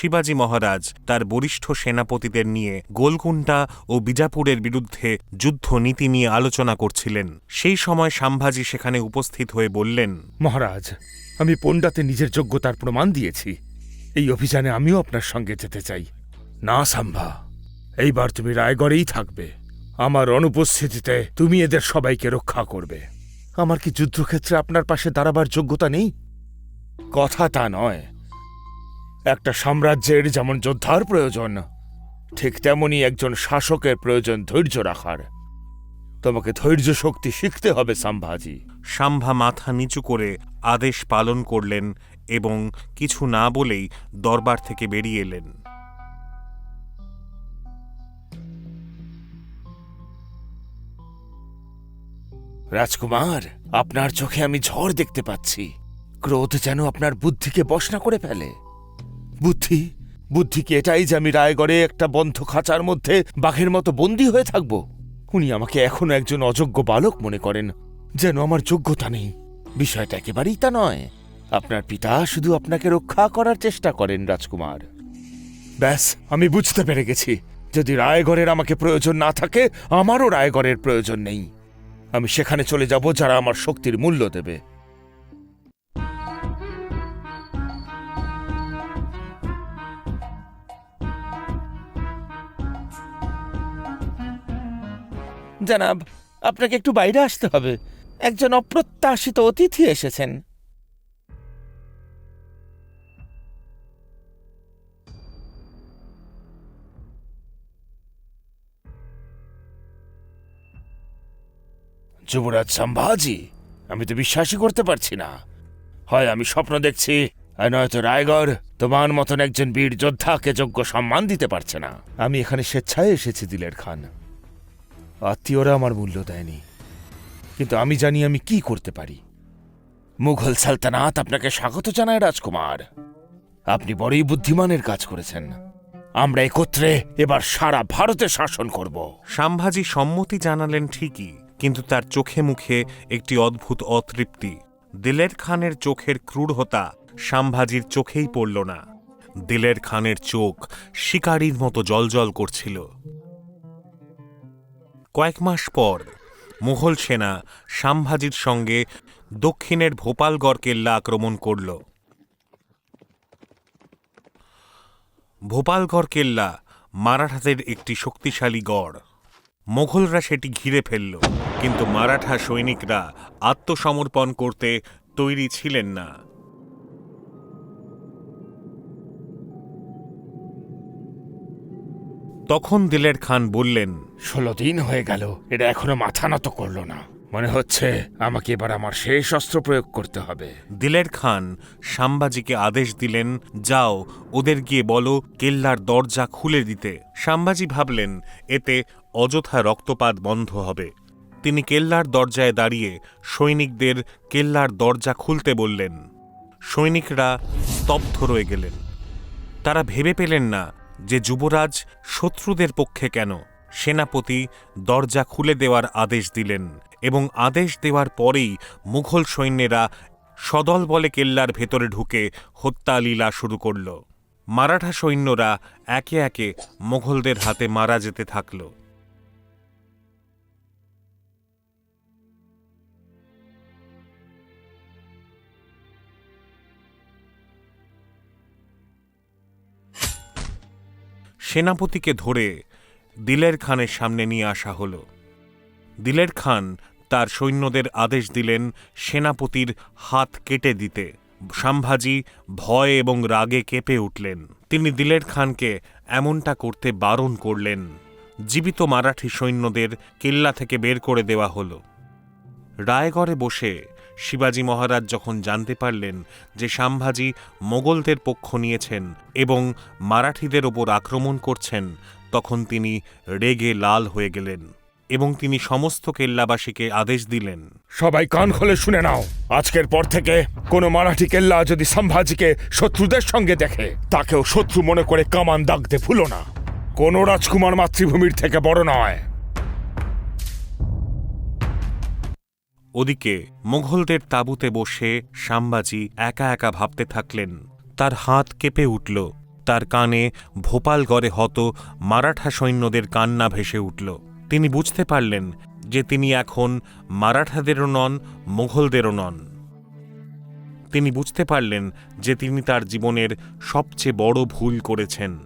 শিবাজী মহারাজ তার বরিষ্ঠ সেনাপতিদের নিয়ে গোলকুন্ডা ও বিজাপুরের বিরুদ্ধে যুদ্ধ নীতি নিয়ে আলোচনা করছিলেন। সেই সময় সাম্ভাজি সেখানে উপস্থিত হয়ে বললেন, মহারাজ, আমি পণ্ডাতে নিজের যোগ্যতার প্রমাণ দিয়েছি। এই অভিযানে আমিও আপনার সঙ্গে যেতে চাই। না সাম্ভা এইবার তুমি রায়গড়েই থাকবে। আমার অনুপস্থিতিতে তুমি এদের সবাইকে রক্ষা করবে। আমার কি যুদ্ধক্ষেত্রে আপনার পাশে দাঁড়াবার যোগ্যতা নেই? কথা তা নয়। একটা সাম্রাজ্যের যেমন যোদ্ধার প্রয়োজন ঠিক তেমনি একজন শাসকের প্রয়োজন ধৈর্য রাখার। তোমাকে ধৈর্য শক্তি শিখতে হবে সাম্ভাজি। সাম্ভা মাথা নিচু করে আদেশ পালন করলেন এবং কিছু না বলেই দরবার থেকে বেরিয়ে এলেন। রাজকুমার আপনার চোখে আমি ঝড় দেখতে পাচ্ছি। ক্রোধ যেন আপনার বুদ্ধিকে বসনা করে ফেলে। বুদ্ধি? বুদ্ধি কি এটাই যে আমি রায়গড়ে একটা বন্ধ খাঁচার মধ্যে বাঘের মতো বন্দি হয়ে থাকব। উনি আমাকে এখনও একজন অযোগ্য বালক মনে করেন, যেন আমার যোগ্যতা নেই। বিষয়টা একেবারেই তা নয়। আপনার পিতা শুধু আপনাকে রক্ষা করার চেষ্টা করেন, রাজকুমার। ব্যাস, আমি বুঝতে পেরে গেছি। যদি রায়গড়ের আমাকে প্রয়োজন না থাকে, আমারও রায়গড়ের প্রয়োজন নেই। আমি সেখানে চলে যাব যারা আমার শক্তির মূল্য দেবে। জানাব আপনাকে একটু বাইরে আসতে হবে। একজন অপ্রত্যাশিত অতিথি এসেছেন। যুবরাজ সম্ভাজি আমি তো বিশ্বাসই করতে পারছি না। হয় আমি স্বপ্ন দেখছি আর নয়তো রায়গড় তোমার মতন একজন বীর যোদ্ধাকে যোগ্য সম্মান দিতে পারছে না। আমি এখানে স্বেচ্ছায় এসেছি দিলের খান। আত্মীয়রা আমার মূল্য দেয়নি। কিন্তু আমি জানি আমি কি করতে পারি। মুঘল সালতানাত আপনাকে স্বাগত জানায়, রাজকুমার। আপনি বড়ই বুদ্ধিমানের কাজ করেছেন। আমরা একত্রে এবার সারা ভারতে শাসন করব। সাম্ভাজি সম্মতি জানালেন ঠিকই, কিন্তু তার চোখে মুখে একটি অদ্ভুত অতৃপ্তি। দিলের খানের চোখের ক্রূরহতা সাম্ভাজির চোখেই পড়ল না। দিলের খানের চোখ শিকারীর মতো জলজল করছিল। কয়েক মাস পর, মুঘল সেনা সাম্ভাজির সঙ্গে দক্ষিণের ভোপালগড় কেল্লা আক্রমণ করল। ভোপালগড় কেল্লা মারাঠাদের একটি শক্তিশালী গড়। মোঘলরা সেটি ঘিরে ফেলল, কিন্তু মারাঠা সৈনিকরা আত্মসমর্পণ করতে তৈরি ছিলেন না। তখন দিলের খান বললেন ষোলো দিন হয়ে গেল এটা এখনও মাথা নত করল না। মনে হচ্ছে আমাকে এবার আমার শেষ অস্ত্র প্রয়োগ করতে হবে। দিলের খান সাম্বাজিকে আদেশ দিলেন যাও ওদের গিয়ে বলো কেল্লার দরজা খুলে দিতে। সাম্বাজি ভাবলেন এতে অযথা রক্তপাত বন্ধ হবে। তিনি কেল্লার দরজায় দাঁড়িয়ে সৈনিকদের কেল্লার দরজা খুলতে বললেন। সৈনিকরা স্তব্ধ রয়ে গেলেন। তারা ভেবে পেলেন না যে যুবরাজ শত্রুদের পক্ষে কেন? সেনাপতি দরজা খুলে দেওয়ার আদেশ দিলেন এবং আদেশ দেওয়ার পরেই মুঘল সৈন্যেরা সদল বলে কেল্লার ভেতরে ঢুকে হত্যা লীলা শুরু করল। মারাঠা সৈন্যরা একে একে মুঘলদের হাতে মারা যেতে থাকল। সেনাপতিকে ধরে দিলের খানের সামনে নিয়ে আসা হল। দিলের খান তার সৈন্যদের আদেশ দিলেন সেনাপতির হাত কেটে দিতে। সাম্ভাজি ভয় এবং রাগে কেঁপে উঠলেন। তিনি দিলের খানকে এমনটা করতে বারণ করলেন। জীবিত মারাঠি সৈন্যদের কেল্লা থেকে বের করে দেওয়া হল। রায়গড়ে বসে শিবাজী মহারাজ যখন জানতে পারলেন যে সাম্ভাজি মোগলদের পক্ষ নিয়েছেন এবং মারাঠিদের ওপর আক্রমণ করছেন, তখন তিনি রেগে লাল হয়ে গেলেন এবং তিনি সমস্ত কেল্লাবাসীকে আদেশ দিলেন। সবাই কান খোলে শুনে নাও, আজকের পর থেকে কোনো মারাঠি কেল্লা যদি সম্ভাজিকে শত্রুদের সঙ্গে দেখে, তাকেও শত্রু মনে করে কামান দাগতে ভুলো না। কোনো রাজকুমার মাতৃভূমির থেকে বড় নয়। ওদিকে মোঘলদের তাঁবুতে বসে সাম্বাজি একা একা ভাবতে থাকলেন। তার হাত কেঁপে উঠল, তার কানে ভোপালগড়ে হত মারাঠা সৈন্যদের কান্না ভেসে উঠল। তিনি বুঝতে পারলেন যে তিনি এখন মারাঠাদেরও নন, মোঘলদেরও নন। তিনি বুঝতে পারলেন যে তিনি তার জীবনের সবচেয়ে বড় ভুল করেছেন।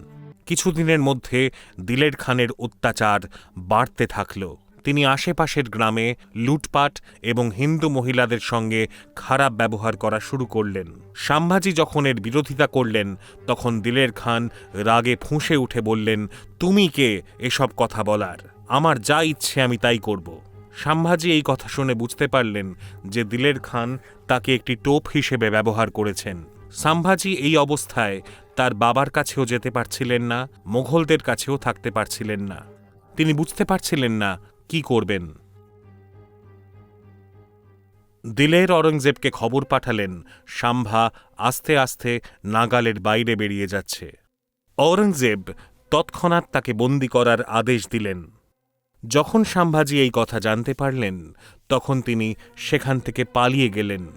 কিছুদিনের মধ্যে দিলের খানের অত্যাচার বাড়তে থাকল। তিনি আশেপাশের গ্রামে লুটপাট এবং হিন্দু মহিলাদের সঙ্গে খারাপ ব্যবহার করা শুরু করলেন। সাম্ভাজি যখন এর বিরোধিতা করলেন, তখন দিলের খান রাগে ফুঁসে উঠে বললেন, তুমি কে এসব কথা বলার? আমার যা ইচ্ছে আমি তাই করব। সাম্ভাজি এই কথা শুনে বুঝতে পারলেন যে দিলের খান তাকে একটি টোপ হিসেবে ব্যবহার করেছেন। সাম্ভাজি এই অবস্থায় তার বাবার কাছেও যেতে পারছিলেন না, মোঘলদের কাছেও থাকতে পারছিলেন না। তিনি বুঝতে পারছিলেন না কি করবেন? দিলের অরঙ্গজেবকে খবর পাঠালেন, সাম্ভা আস্তে আস্তে নাগালের বাইরে বেরিয়ে যাচ্ছে। অরঙ্গজেব তৎক্ষণাৎ তাকে বন্দি করার আদেশ দিলেন। যখন সাম্ভাজি এই কথা জানতে পারলেন, তখন তিনি সেখান থেকে পালিয়ে গেলেন।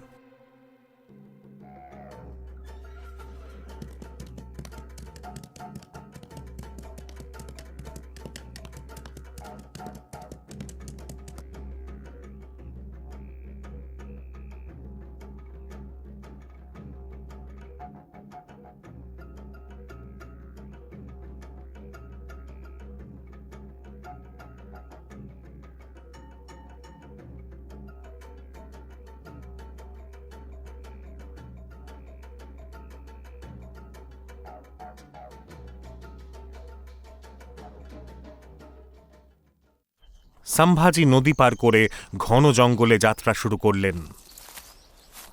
সাম্ভাজি নদী পার করে ঘন জঙ্গলে যাত্রা শুরু করলেন।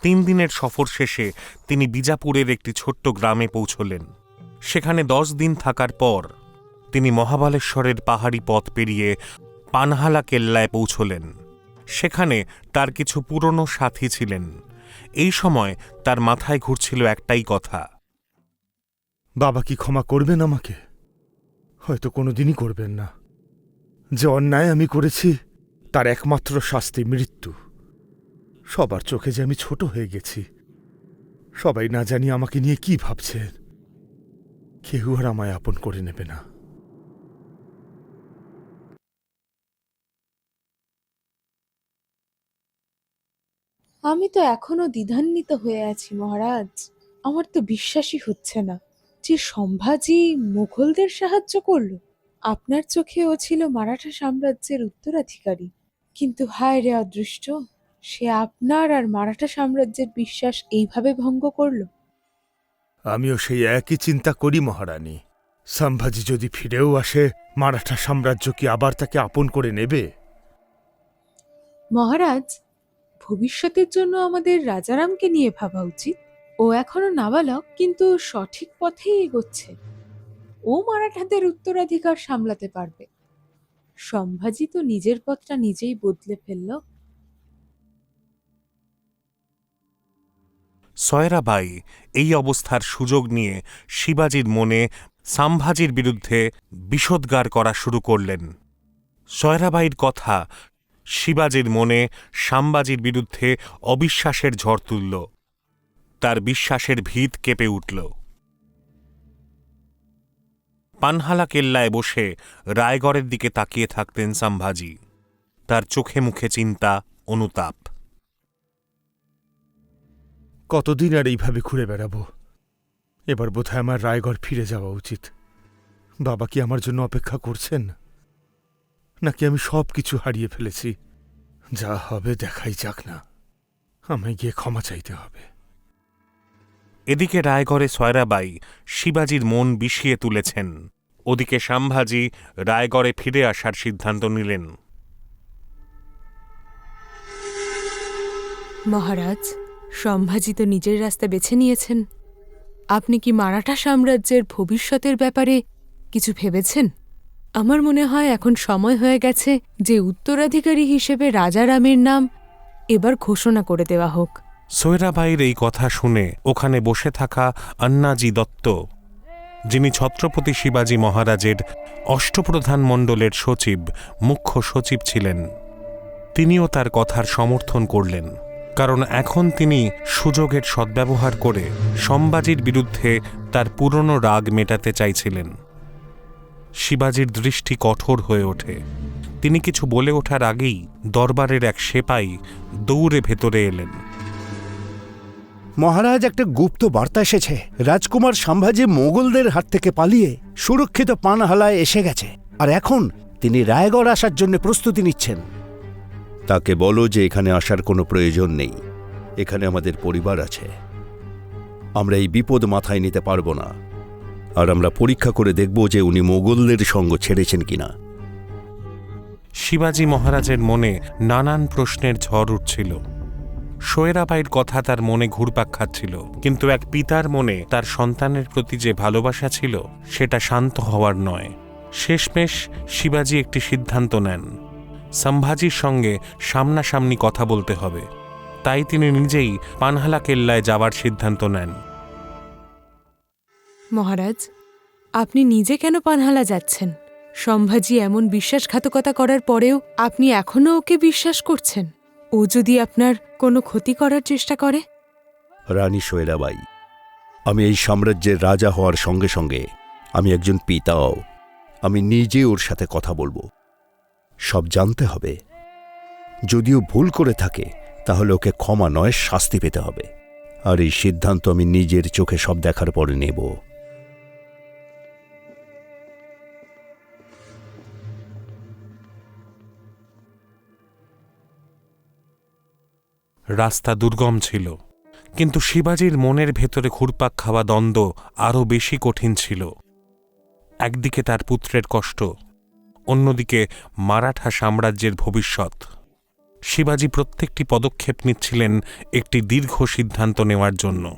তিন দিনের সফর শেষে তিনি বিজাপুরের একটি ছোট্ট গ্রামে পৌঁছলেন। সেখানে দশ দিন থাকার পর তিনি মহাবালেশ্বরের পাহাড়ি পথ পেরিয়ে পানহালা কেল্লায় পৌঁছলেন। সেখানে তার কিছু পুরনো সাথী ছিলেন। এই সময় তার মাথায় ঘুরছিল একটাই কথা। বাবা কি ক্ষমা করবেন আমাকে? হয়তো কোনোদিনই করবেন না। যে অন্যায় আমি করেছি, তার একমাত্র শাস্তি মৃত্যু। সবার চোখে যে আমি ছোট হয়ে গেছি, সবাই না জানি আমাকে নিয়ে কি ভাবছে। কেউ আর আমায় আপন করে নেবে না। আমি তো এখনও দ্বিধান্বিত হয়ে আছি, মহারাজ। আমার তো বিশ্বাসই হচ্ছে না যে সম্ভাজি মুঘলদের সাহায্য করল। আপনার চোখে ও ছিল মারাঠা সাম্রাজ্যের উত্তরাধিকারী। কিন্তু হায় রে অদৃষ্ট সে আপনার আর মারাঠা সাম্রাজ্যের বিশ্বাস এইভাবে ভঙ্গ করল? আমিও সেই একই চিন্তা করি মহারানী। সম্ভাজি যদি ফিরেও আসে মারাঠা সাম্রাজ্য কি আবার তাকে আপন করে নেবে? মহারাজ ভবিষ্যতের জন্য আমাদের রাজারামকে নিয়ে ভাবা উচিত। ও এখনও নাবালক কিন্তু সঠিক পথেই এগোচ্ছে। ও মারাঠাদের উত্তরাধিকার সামলাতে পারবে। সম্ভাজি তো নিজের পথটা নিজেই বদলে ফেলল। সয়রাবাই এই অবস্থার সুযোগ নিয়ে শিবাজির মনে সাম্ভাজির বিরুদ্ধে বিষোদ্গার করা শুরু করলেন। সয়রাবাইয়ের কথা শিবাজির মনে সাম্বাজির বিরুদ্ধে অবিশ্বাসের ঝড় তুলল। তার বিশ্বাসের ভিত কেঁপে উঠল। পানহালা কেল্লায় বসে রায়গড়ের দিকে তাকিয়ে থাকতেন সাম্ভাজি। তার চোখে মুখে চিন্তা অনুতাপ। কতদিন আর এইভাবে ঘুরে বেড়াবো? এবার বোধহয় আমার রায়গড় ফিরে যাওয়া উচিত। বাবা কি আমার জন্য অপেক্ষা করছেন? নাকি আমি সব কিছু হারিয়ে ফেলেছি? যা হবে দেখাই যাক না। আমায় গিয়ে ক্ষমা চাইতে হবে। এদিকে রায়গড়ে সয়রাবাই শিবাজির মন বিষিয়ে তুলেছেন। ওদিকে সাম্ভাজি রায়গড়ে ফিরে আসার সিদ্ধান্ত নিলেন। মহারাজ সম্ভাজি তো নিজের রাস্তা বেছে নিয়েছেন। আপনি কি মারাঠা সাম্রাজ্যের ভবিষ্যতের ব্যাপারে কিছু ভেবেছেন? আমার মনে হয় এখন সময় হয়ে গেছে যে উত্তরাধিকারী হিসেবে রাজারামের নাম এবার ঘোষণা করে দেওয়া হোক। সৈরাবাইয়ের এই কথা শুনে ওখানে বসে থাকা আন্নাজি দত্ত যিনি ছত্রপতি শিবাজী মহারাজের অষ্টপ্রধান মণ্ডলের সচিব, মুখ্য সচিব ছিলেন। তিনিও তার কথার সমর্থন করলেন, কারণ এখন তিনি সুযোগের সদ্ব্যবহার করে সম্বাজির বিরুদ্ধে তার পুরনো রাগ মেটাতে চাইছিলেন। শিবাজির দৃষ্টি কঠোর হয়ে ওঠে। তিনি কিছু বলে ওঠার আগেই দরবারের এক সেপাই দৌড়ে ভেতরে এলেন। মহারাজ একটা গুপ্ত বার্তা এসেছে। রাজকুমার সম্ভাজি মোগলদের হাত থেকে পালিয়ে সুরক্ষিত পানহালায় এসে গেছে। আর এখন তিনি রায়গড় আসার জন্য প্রস্তুতি নিচ্ছেন। তাকে বলো যে এখানে আসার কোনো প্রয়োজন নেই। এখানে আমাদের পরিবার আছে। আমরা এই বিপদ মাথায় নিতে পারব না। আর আমরা পরীক্ষা করে দেখব যে উনি মোগলদের সঙ্গ ছেড়েছেন কিনা। শিবাজি মহারাজের মনে নানান প্রশ্নের ঝড় উঠছিল। সোয়েরাবাইয়ের কথা তার মনে ঘুরপাক খাচ্ছিল, কিন্তু এক পিতার মনে তার সন্তানের প্রতি যে ভালোবাসা ছিল, সেটা শান্ত হওয়ার নয়। শেষমেশ শিবাজি একটি সিদ্ধান্ত নেন, সম্ভাজির সঙ্গে সামনাসামনি কথা বলতে হবে। তাই তিনি নিজেই পানহালা কেল্লায় যাওয়ার সিদ্ধান্ত নেন। মহারাজ, আপনি নিজে কেন পানহালা যাচ্ছেন? সম্ভাজি এমন বিশ্বাসঘাতকতা করার পরেও আপনি এখনও ওকে বিশ্বাস করছেন? ও যদি আপনার কোনো ক্ষতি করার চেষ্টা করে? রানী সোয়েরাবাই, আমি এই সাম্রাজ্যের রাজা হওয়ার সঙ্গে সঙ্গে আমি একজন পিতাও। আমি নিজে ওর সাথে কথা বলব। সব জানতে হবে। যদিও ভুল করে থাকে, তাহলে ওকে ক্ষমা নয়, শাস্তি পেতে হবে। আর এই সিদ্ধান্ত আমি নিজের চোখে সব দেখার পরে নেব। রাস্তা দুর্গম ছিল। কিন্তু শিবাজির মনের ভেতরে ঘুরপাক খাওয়া দ্বন্দ্ব আরও বেশি কঠিন ছিল। একদিকে তার পুত্রের কষ্ট, অন্যদিকে মারাঠা সাম্রাজ্যের ভবিষ্যৎ। শিবাজি প্রত্যেকটি পদক্ষেপ নিচ্ছিলেন একটি দীর্ঘ সিদ্ধান্ত নেওয়ার জন্য।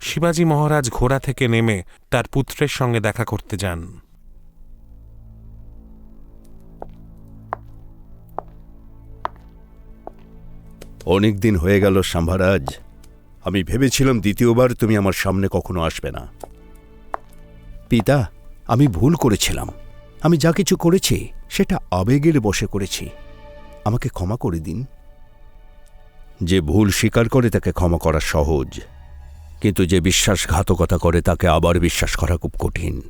শিবাজি মহারাজ ঘোড়া থেকে নেমে তার পুত্রের সঙ্গে দেখা করতে যান। অনেক দিন হয়ে গেল সাম্ভারাজ। আমি ভেবেছিলাম দ্বিতীয়বার তুমি আমার সামনে কখনো আসবে না। পিতা, আমি ভুল করেছিলাম। আমি যা কিছু করেছি, সেটা আবেগের বসে করেছি। আমাকে ক্ষমা করে দিন। যে ভুল স্বীকার করে তাকে ক্ষমা করা সহজ, কিন্তু যে বিশ্বাসঘাতকতা করে তাকে আবার বিশ্বাস করা খুব কঠিন।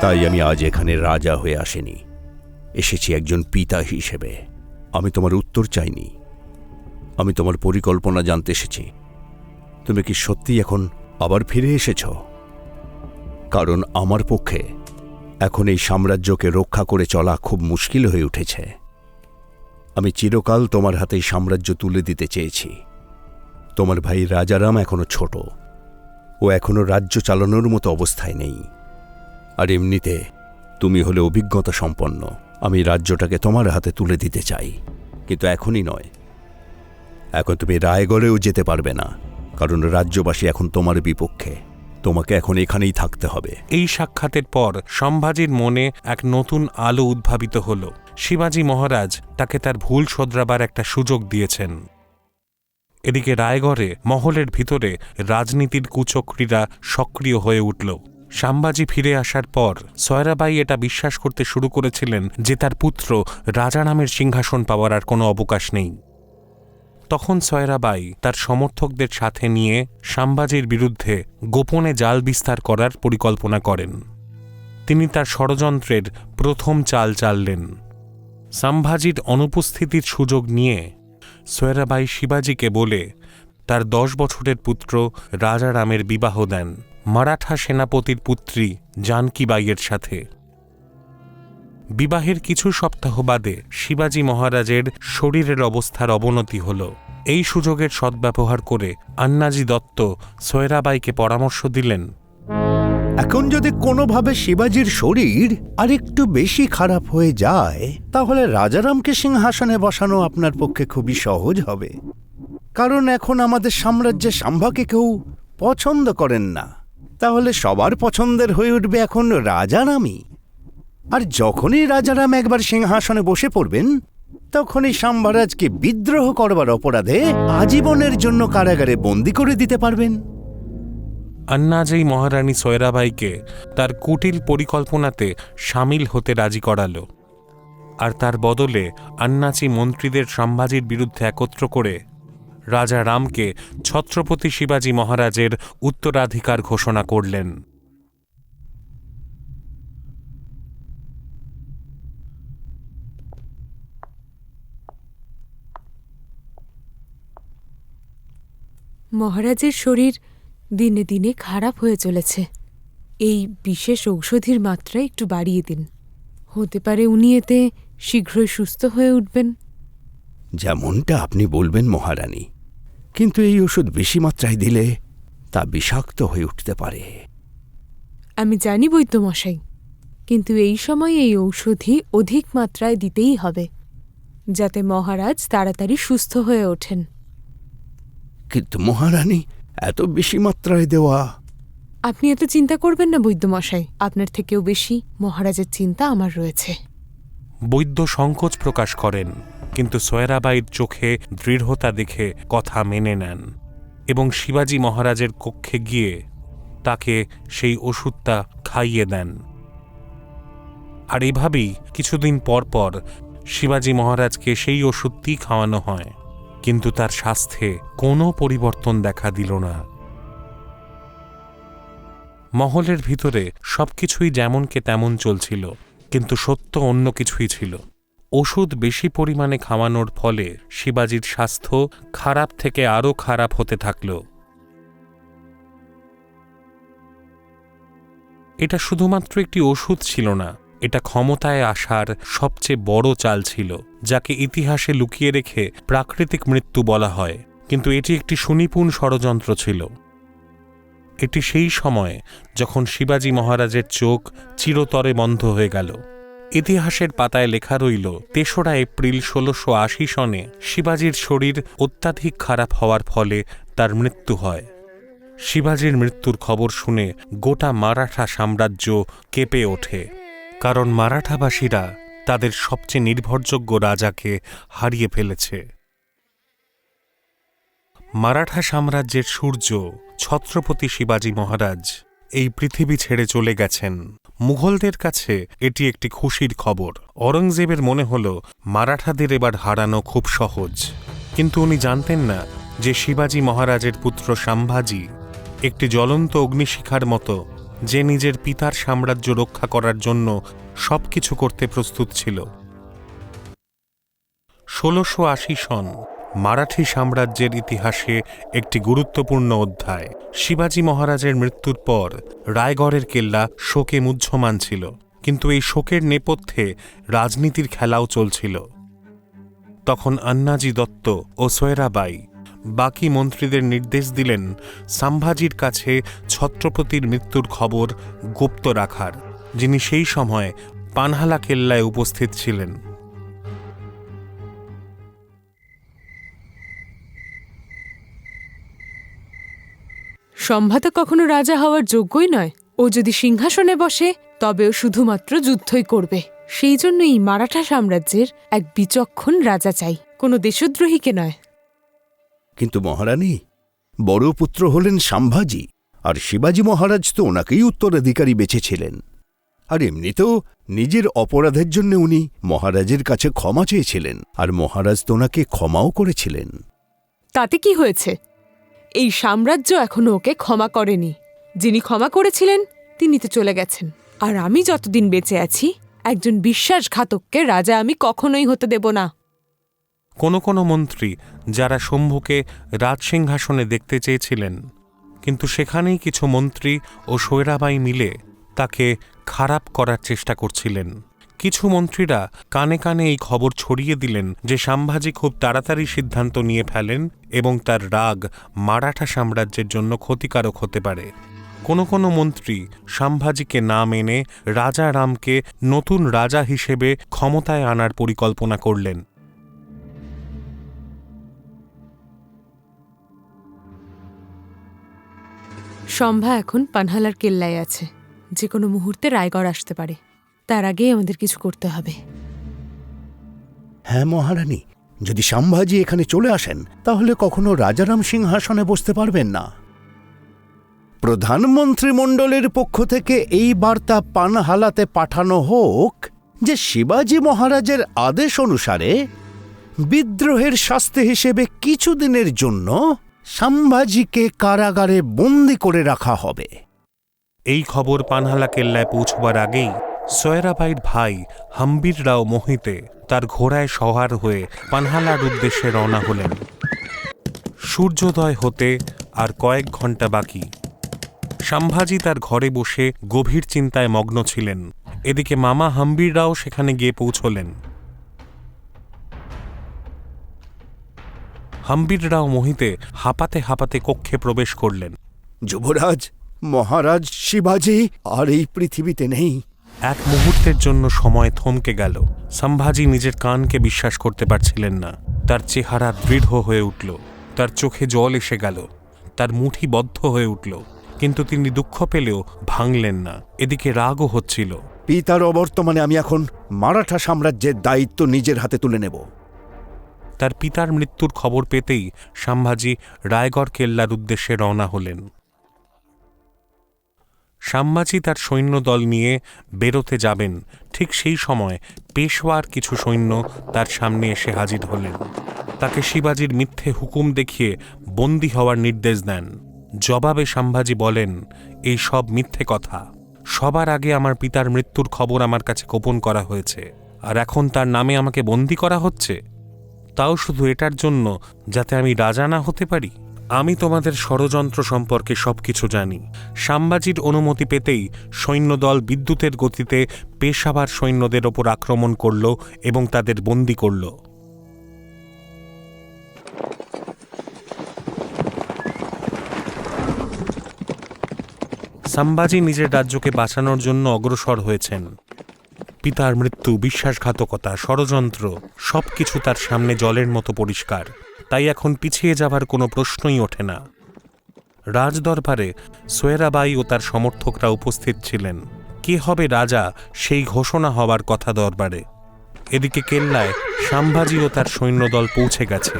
তাই আমি আজ এখানে রাজা হয়ে আসিনি। এসেছি একজন পিতা হিসেবে। আমি তোমার উত্তর চাইনি। আমি তোমার পরিকল্পনা জানতে এসেছি। তুমি কি সত্যি এখন আবার ফিরে এসেছ? কারণ আমার পক্ষে এখন এই সাম্রাজ্যকে রক্ষা করে চলা খুব মুশকিল হয়ে উঠেছে। আমি চিরকাল তোমার হাতে সাম্রাজ্য তুলে দিতে চেয়েছি। তোমার ভাই রাজারাম এখনও ছোট। ও এখনও রাজ্য চালানোর মতো অবস্থায় নেই। আর এমনিতে তুমি হলে অভিজ্ঞতা সম্পন্ন। আমি রাজ্যটাকে তোমার হাতে তুলে দিতে চাই। কিন্তু এখনই নয়। এখন তুমি রায়গড়েও যেতে পারবে না, কারণ রাজ্যবাসী এখন তোমার বিপক্ষে। তোমাকে এখন এখানেই থাকতে হবে। এই সাক্ষাতের পর সম্ভাজির মনে এক নতুন আলো উদ্ভাবিত হল। শিবাজি মহারাজ তাকে তার ভুল শোধরাবার একটা সুযোগ দিয়েছেন। এদিকে রায়গড়ে মহলের ভিতরে রাজনীতির কুচক্রীরা সক্রিয় হয়ে উঠল। সাম্বাজি ফিরে আসার পর সয়রাবাই এটা বিশ্বাস করতে শুরু করেছিলেন যে তার পুত্র রাজারামের সিংহাসন পাওয়ার আর কোনো অবকাশ নেই। তখন সয়রাবাই তার সমর্থকদের সাথে নিয়ে সাম্বাজির বিরুদ্ধে গোপনে জাল বিস্তার করার পরিকল্পনা করেন। তিনি তার ষড়যন্ত্রের প্রথম চাল চাললেন। সাম্ভাজির অনুপস্থিতির সুযোগ নিয়ে সয়রাবাই শিবাজিকে বলে তার দশ বছরের পুত্র রাজারামের বিবাহ দেন। মারাঠা সেনাপতির পুত্রী জানকিবাইয়ের সাথে। বিবাহের কিছু সপ্তাহ বাদে শিবাজি মহারাজের শরীরের অবস্থার অবনতি হল। এই সুযোগের সদ্ব্যবহার করে আন্নাজি দত্ত সয়রাবাইকে পরামর্শ দিলেন। এখন যদি কোনোভাবে শিবাজির শরীর আর একটু বেশি খারাপ হয়ে যায়, তাহলে রাজারামকে সিংহাসনে বসানো আপনার পক্ষে খুবই সহজ হবে। কারণ এখন আমাদের সাম্রাজ্যে সাম্ভাকে কেউ পছন্দ করেন না। তাহলে সবার পছন্দের হয়ে উঠবে এখন রাজারামই। আর যখনই রাজারাম একবার সিংহাসনে বসে পড়বেন, তখনই সাম্ভারাজকে বিদ্রোহ করবার অপরাধে আজীবনের জন্য কারাগারে বন্দি করে দিতে পারবেন। আন্নাজেই মহারানী সয়রাবাইকে তার কুটিল পরিকল্পনাতে সামিল হতে রাজি করালো। আর তার বদলে আন্নাচি মন্ত্রীদের সম্ভাজির বিরুদ্ধে একত্র করে রাজা রামকে ছত্রপতি শিবাজী মহারাজের উত্তরাধিকার ঘোষণা করলেন। মহারাজের শরীর দিনে দিনে খারাপ হয়ে চলেছে। এই বিশেষ ঔষধির মাত্রা একটু বাড়িয়ে দিন। হতে পারে উনি এতে শীঘ্রই সুস্থ হয়ে উঠবেন। যেমনটা আপনি বলবেন মহারানী কিন্তু এই ওষুধ বেশি মাত্রায় দিলে তা বিষাক্ত হয়ে উঠতে পারে। আমি জানি বৈদ্যমশাই কিন্তু এই সময় এই ঔষধি অধিক মাত্রায় দিতেই হবে যাতে মহারাজ তাড়াতাড়ি সুস্থ হয়ে ওঠেন। কিন্তু মহারানী এত বেশি মাত্রায় দেওয়া। আপনি এত চিন্তা করবেন না বৈদ্যমশাই আপনার থেকেও বেশি মহারাজের চিন্তা আমার রয়েছে। বৈদ্য সংকোচ প্রকাশ করেন কিন্তু সয়রাবাইয়ের চোখে দৃঢ়তা দেখে কথা মেনে নেন এবং শিবাজী মহারাজের কক্ষে গিয়ে তাকে সেই ওষুধটা খাইয়ে দেন। আর এভাবেই কিছুদিন পর পর শিবাজী মহারাজকে সেই ওষুধটি খাওয়ানো হয়। কিন্তু তার স্বাস্থ্যে কোনো পরিবর্তন দেখা দিল না। মহলের ভিতরে সবকিছুই যেমনকে তেমন চলছিল, কিন্তু সত্য অন্য কিছুই ছিল। ওষুধ বেশি পরিমাণে খাওয়ানোর ফলে শিবাজির স্বাস্থ্য খারাপ থেকে আরও খারাপ হতে থাকল। এটা শুধুমাত্র একটি ওষুধ ছিল না এটা ক্ষমতায় আসার সবচেয়ে বড় চাল ছিল, যাকে ইতিহাসে লুকিয়ে রেখে প্রাকৃতিক মৃত্যু বলা হয়, কিন্তু এটি একটি সুনিপুণ ষড়যন্ত্র ছিল। এটি সেই সময় যখন শিবাজী মহারাজের চোখ চিরতরে বন্ধ হয়ে গেল। ইতিহাসের পাতায় লেখা রইল, তেসরা এপ্রিল ষোলোশো আশি সনে শিবাজির শরীর অত্যাধিক খারাপ হওয়ার ফলে তার মৃত্যু হয়। শিবাজির মৃত্যুর খবর শুনে গোটা মারাঠা সাম্রাজ্য কেঁপে ওঠে। কারণ মারাঠাবাসীরা তাদের সবচেয়ে নির্ভরযোগ্য রাজাকে হারিয়ে ফেলেছে। মারাঠা সাম্রাজ্যের সূর্য, ছত্রপতি শিবাজী মহারাজ, এই পৃথিবী ছেড়ে চলে গেছেন। মুঘলদের কাছে এটি একটি খুশির খবর। অরঙ্গজেবের মনে হল, মারাঠাদের এবার হারানো খুব সহজ। কিন্তু উনি জানতেন না যে শিবাজী মহারাজের পুত্র সাম্ভাজি একটি জ্বলন্ত অগ্নিশিখার মতো যে নিজের পিতার সাম্রাজ্য রক্ষা করার জন্য সবকিছু করতে প্রস্তুত ছিল। ষোলোশো আশি সন মারাঠি সাম্রাজ্যের ইতিহাসে একটি গুরুত্বপূর্ণ অধ্যায়। শিবাজী মহারাজের মৃত্যুর পর রায়গড়ের কেল্লা শোকে মুহ্যমান ছিল, কিন্তু এই শোকের নেপথ্যে রাজনীতির খেলাও চলছিল। তখন আন্নাজি দত্ত ও সয়রাবাই বাকি মন্ত্রীদের নির্দেশ দিলেন সাম্ভাজির কাছে ছত্রপতির মৃত্যুর খবর গুপ্ত রাখার, যিনি সেই সময় পানহালা কেল্লায় উপস্থিত ছিলেন। সম্ভা তো কখনো রাজা হওয়ার যোগ্যই নয়। ও যদি সিংহাসনে বসে, তবেও শুধুমাত্র যুদ্ধই করবে। সেই জন্যই মারাঠা সাম্রাজ্যের এক বিচক্ষণ রাজা চাই। কোনো দেশদ্রোহীকে নয়। কিন্তু মহারানী, বড় পুত্র হলেন সাম্ভাজি আর শিবাজী মহারাজ তো ওনাকেই উত্তরাধিকারী বেঁচেছিলেন আর এমনিতেও নিজের অপরাধের জন্য উনি মহারাজের কাছে ক্ষমা চেয়েছিলেন, আর মহারাজ তো ওনাকে ক্ষমাও করেছিলেন। তাতে কি হয়েছে? এই সাম্রাজ্য এখনও ওকে ক্ষমা করেনি। যিনি ক্ষমা করেছিলেন, তিনি তো চলে গেছেন। আর আমি যতদিন বেঁচে আছি, একজন বিশ্বাসঘাতককে রাজা আমি কখনোই হতে দেব না। কোনো কোনো মন্ত্রী যারা শম্ভুকে রাজসিংহাসনে দেখতে চেয়েছিলেন। কিন্তু সেখানেই কিছু মন্ত্রী ও সৈরাবাই মিলে তাকে খারাপ করার চেষ্টা করছিলেন। কিছু মন্ত্রীরা কানে কানে এই খবর ছড়িয়ে দিলেন যে সাম্ভাজি খুব তাড়াতাড়ি সিদ্ধান্ত নিয়ে ফেলেন এবং তার রাগ মারাঠা সাম্রাজ্যের জন্য ক্ষতিকারক হতে পারে। কোনো কোনো মন্ত্রী সাম্ভাজিকে না মেনে রাজা রামকে নতুন রাজা হিসেবে ক্ষমতায় আনার পরিকল্পনা করলেন। সম্ভা এখন পানহালার কেল্লায় আছে। যে কোনো মুহূর্তে রায়গড় আসতে পারে। তার আগেই আমাদের কিছু করতে হবে। হ্যাঁ মহারানী। যদি সাম্ভাজি এখানে চলে আসেন, তাহলে কখনো রাজারাম সিংহাসনে বসতে পারবেন না। প্রধানমন্ত্রী মণ্ডলের পক্ষ থেকে এই বার্তা পানহালাতে পাঠানো হোক যে শিবাজি মহারাজের আদেশ অনুসারে বিদ্রোহের শাস্তি হিসেবে কিছুদিনের জন্য সম্ভাজিকে কারাগারে বন্দি করে রাখা হবে। এই খবর পানহালা কেল্লায় পৌঁছবার আগেই সয়রাবাইর ভাই হাম্বির রাও মোহিতে তার ঘোড়ায় সহার হয়ে পানহালার উদ্দেশ্যে রওনা হলেন। সূর্যোদয় হতে আর কয়েক ঘণ্টা বাকি। সম্ভাজি তার ঘরে বসে গভীর চিন্তায় মগ্ন ছিলেন। এদিকে মামা হাম্বির রাও সেখানে গিয়ে পৌঁছলেন। হাম্বির রাও মোহিতে হাঁপাতে হাঁপাতে কক্ষে প্রবেশ করলেন। যুবরাজ মহারাজ শিবাজি আর এই পৃথিবীতে নেই। এক মুহূর্তের জন্য সময় থমকে গেল। সম্ভাজি নিজের কানকে বিশ্বাস করতে পারছিলেন না। তার চেহারা দৃঢ় হয়ে উঠল। তার চোখে জল এসে গেল। তার মুঠি বদ্ধ হয়ে উঠল। কিন্তু তিনি দুঃখ পেলেও ভাঙলেন না। এদিকে রাগও হচ্ছিল। পিতার অবর্তমানে আমি এখন মারাঠা সাম্রাজ্যের দায়িত্ব নিজের হাতে তুলে নেব। তার পিতার মৃত্যুর খবর পেতেই সম্ভাজি রায়গড় কেল্লার উদ্দেশ্যে রওনা হলেন। সাম্বাজি তার সৈন্যদল নিয়ে বেরোতে যাবেন। ঠিক সেই সময় পেশওয়ার কিছু সৈন্য তার সামনে এসে হাজির হলেন। তাকে শিবাজির মিথ্যে হুকুম দেখিয়ে বন্দী হওয়ার নির্দেশ দেন। জবাবে সাম্ভাজি বলেন, এই সব মিথ্যে কথা। সবার আগে আমার পিতার মৃত্যুর খবর আমার কাছে গোপন করা হয়েছে। আর এখন তার নামে আমাকে বন্দী করা হচ্ছে? তাও শুধু এটার জন্য যাতে আমি রাজা না হতে পারি? আমি তোমাদের ষড়যন্ত্র সম্পর্কে সব কিছু জানি। সাম্বাজির অনুমতি পেতেই সৈন্যদল বিদ্যুতের গতিতে পেশাবার সৈন্যদের ওপর আক্রমণ করল এবং তাদের বন্দি করল। সাম্বাজি নিজের রাজ্যকে বাঁচানোর জন্য অগ্রসর হয়েছেন। পিতার মৃত্যু, বিশ্বাসঘাতকতা, ষড়যন্ত্র, সবকিছু তার সামনে জলের মতো পরিষ্কার। তাই এখন পিছিয়ে যাবার কোনো প্রশ্নই ওঠে না। রাজদরবারে সোয়েরাবাই ও তার সমর্থকরা উপস্থিত ছিলেন। কে হবে রাজা, সেই ঘোষণা হবার কথা দরবারে। এদিকে কেল্লায় সাম্ভাজি ও তার সৈন্যদল পৌঁছে গেছে।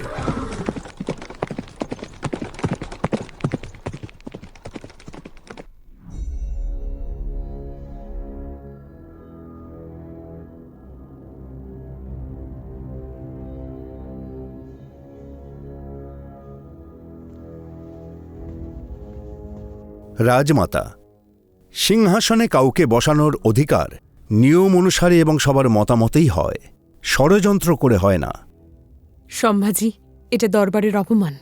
রাজমাতা। সিংহাসনে কাউকে বসানোর অধিকার নিয়ম অনুসারে এবং সবার মতামতেই হয়। ষড়যন্ত্র করে হয় না। সম্ভাজি এটা দরবারের অপমান।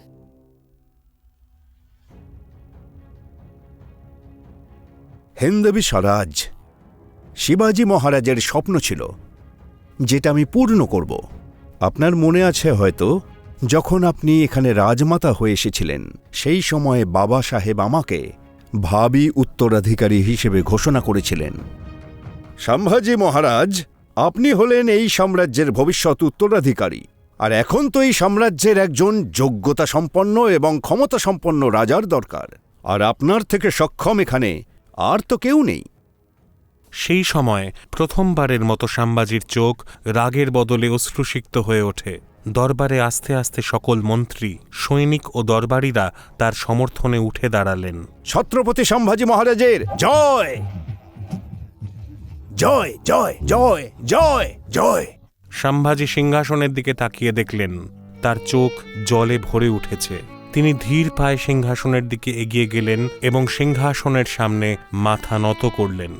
হেন্দবি স্বরাজ শিবাজি মহারাজের স্বপ্ন ছিল যেটা আমি পূর্ণ করব। আপনার মনে আছে হয়তো যখন আপনি এখানে রাজমাতা হয়ে এসেছিলেন সেই সময়ে বাবা সাহেব আমাকে ভাবি উত্তরাধিকারী হিসেবে ঘোষণা করেছিলেন। সম্ভাজি মহারাজ আপনি হলেন এই সাম্রাজ্যের ভবিষ্যৎ উত্তরাধিকারী আর এখন তো এই সাম্রাজ্যের একজন যোগ্যতা সম্পন্ন এবং ক্ষমতা সম্পন্ন রাজার দরকার আর আপনার থেকে সক্ষম এখানে আর তো কেউ নেই। সেই সময় প্রথমবারের মতো সাম্বাজির চোখ রাগের বদলে অশ্রুসিক্ত হয়ে ওঠে। দরবারে আস্তে আস্তে সকল মন্ত্রী সৈনিক ও দরবারীরা তার সমর্থনে উঠে দাঁড়ালেন। ছত্রপতি সম্ভাজি মহারাজের জয়! জয় জয় জয় জয় জয়! সম্ভাজি সিংহাসনের দিকে তাকিয়ে দেখলেন তার চোখ জলে ভরে উঠেছে। তিনি ধীর পায়ে সিংহাসনের দিকে এগিয়ে গেলেন এবং সিংহাসনের সামনে মাথা নত করলেন।